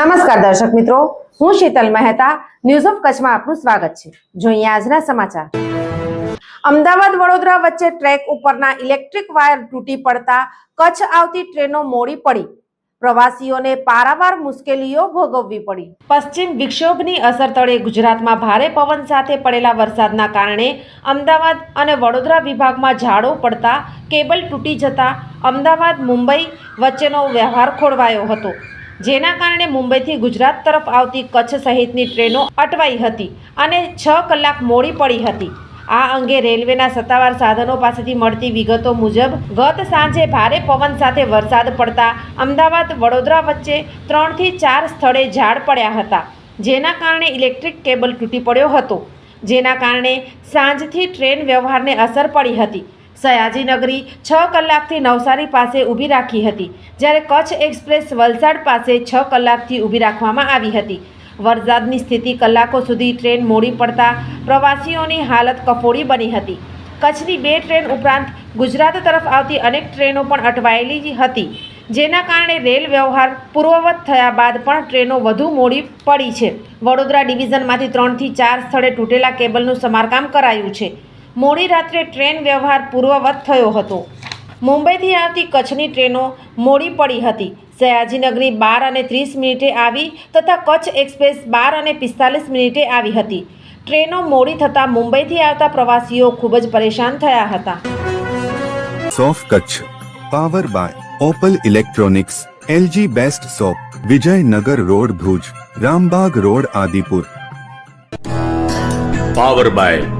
નમસ્કાર દર્શક મિત્રો, હું શીતલ મહેતા ન્યૂઝ ઓફ કચ્છમાં આપનું સ્વાગત છે. જોઈએ આજના સમાચાર. અમદાવાદ વડોદરા વચ્ચે ટ્રેક ઉપરના ઇલેક્ટ્રિક વાયર તૂટી પડતા કચ્છ આવતી ટ્રેનો મોડી પડી. પ્રવાસીઓને પારાવાર મુશ્કેલીઓ ભોગવવી પડી. પશ્ચિમ વિક્ષોભની અસર તળે ગુજરાતમાં ભારે પવન સાથે પડેલા વરસાદના કારણે અમદાવાદ અને વડોદરા વિભાગમાં ઝાડો પડતા કેબલ તૂટી જતા અમદાવાદ મુંબઈ વચ્ચેનો વ્યવહાર ખોરવાયો હતો. જેના કારણે મુંબઈથી ગુજરાત તરફ આવતી કચ્છ સહિતની ટ્રેનો અટવાઈ હતી અને છ કલાક મોડી પડી હતી. આ અંગે રેલવેના સત્તાવાર સાધનો પાસેથી મળતી વિગતો મુજબ, ગત સાંજે ભારે પવન સાથે વરસાદ પડતા અમદાવાદ, વડોદરા વચ્ચે ત્રણથી ચાર સ્થળે ઝાડ પડ્યા હતા, જેના કારણે ઇલેક્ટ્રિક કેબલ તૂટી પડ્યો હતો. જેના કારણે સાંજથી ટ્રેન વ્યવહારને અસર પડી હતી. સયાજીનગરી છ કલાકથી નવસારી પાસે ઊભી રાખી હતી, જ્યારે કચ્છ એક્સપ્રેસ વલસાડ પાસે છ કલાકથી ઊભી રાખવામાં આવી હતી. વરસાદની સ્થિતિ કલાકો સુધી ટ્રેન મોડી પડતા પ્રવાસીઓની હાલત કફોડી બની હતી. કચ્છની બે ટ્રેન ઉપરાંત ગુજરાત તરફ આવતી અનેક ટ્રેનો પણ અટવાયેલી હતી, જેના કારણે રેલ વ્યવહાર પૂર્વવત થયા બાદ પણ ટ્રેનો વધુ મોડી પડી છે. વડોદરા ડિવિઝનમાંથી ત્રણથી ચાર સ્થળે તૂટેલા કેબલનું સમારકામ કરાયું છે. મોડી રાત્રે ટ્રેન વ્યવહાર પૂર્વવત થયો હતો. મુંબઈથી આવતી કચ્છની ટ્રેનો મોડી પડી હતી. સયાજીનગરી બાર અને ત્રીસ મિનિટે આવી તથા કચ્છ એક્સપ્રેસ બાર અને પિસ્તાલીસ મિનિટે આવી હતી. ટ્રેનો મોડી થતાં મુંબઈથી આવતા પ્રવાસીઓ ખૂબ જ પરેશાન થયા હતા. સોફ Kutch. Power by Opal electronics LG best shop Vijaynagar road Bhuj Rambag road Adipur. Power by